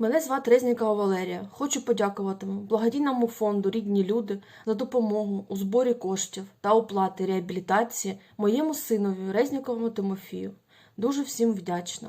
Мене звати Резнікова Валерія. Хочу подякувати вам, благодійному фонду Рідні люди за допомогу у зборі коштів та оплати реабілітації моєму синові Резніковому Тимофію. Дуже всім вдячна.